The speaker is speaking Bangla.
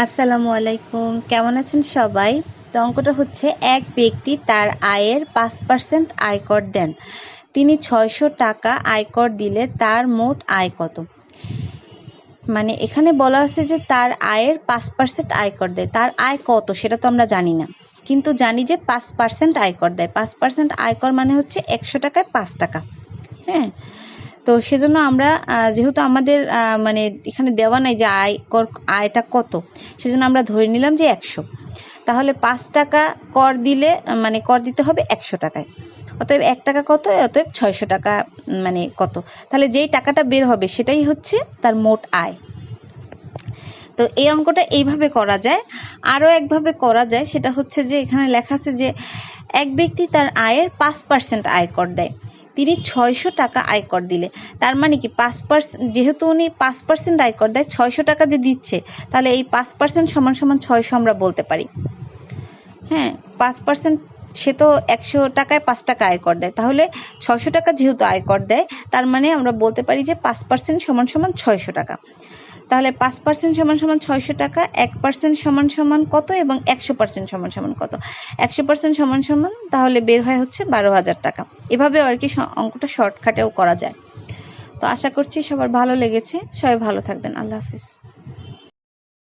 আসসালামু আলাইকুম। কেমন আছেন সবাই? তো অঙ্কটা হচ্ছে, এক ব্যক্তি তার আয়ের পাঁচ পার্সেন্ট আয়কর দেন। তিনি ছয়শো টাকা আয়কর দিলে তার মোট আয় কত? মানে এখানে বলা আছে যে তার আয়ের পাঁচ পার্সেন্ট আয়কর দেয়। তার আয় কত সেটা তো আমরা জানি না। কিন্তু জানি যে পাঁচ পার্সেন্ট আয়কর দেয়। পাঁচ পার্সেন্ট আয়কর মানে হচ্ছে একশো টাকায় পাঁচ টাকা। হ্যাঁ? তো সেজন্য আমরা যেহেতু আমাদের মানে এখানে দেওয়া নাই যে আয় কর, আয়টা কত, সেজন্য আমরা ধরে নিলাম যে একশো। তাহলে পাঁচ টাকা কর দিলে মানে কর দিতে হবে একশো টাকায়। অতএব এক টাকা কত, অতএব ছয়শো টাকা মানে কত। তাহলে যেই টাকাটা বের হবে সেটাই হচ্ছে তার মোট আয়। তো এই অঙ্কটা এইভাবে করা যায়। আরও একভাবে করা যায়, সেটা হচ্ছে যে এখানে লেখা আছে যে এক ব্যক্তি তার আয়ের পাঁচ পার্সেন্ট আয়কর দেয়। তিনি ছয়শো টাকা আয়কর দিলে। তার মানে কি পাঁচ পার্সেন্ট যেহেতু উনি পাঁচ পার্সেন্ট আয়কর দেয়, ছয়শো টাকা যে দিচ্ছে, তাহলে এই পাঁচ পার্সেন্ট সমান সমান ছয়শো আমরা বলতে পারি। হ্যাঁ পাঁচ পার্সেন্ট সে তো একশো টাকায় পাঁচ টাকা আয়কর দেয়। তাহলে ছয়শো টাকা যেহেতু আয়কর দেয়, তার মানে আমরা বলতে পারি যে পাঁচ পার্সেন্ট সমান সমান ছয়শো টাকা। তাহলে পাঁচ পার্সেন্ট সমান সমান ছয়শো টাকা, এক পার্সেন্ট সমান সমান কত এবং একশো পার্সেন্ট সমান সমান কত? একশো পার্সেন্ট সমান সমান তাহলে বের হয় হচ্ছে বারো হাজার টাকা। এভাবে আর কি অঙ্কটা শর্টকাটেও করা যায়। তো আশা করছি সবার ভালো লেগেছে। সবাই ভালো থাকবেন। আল্লাহ হাফিজ।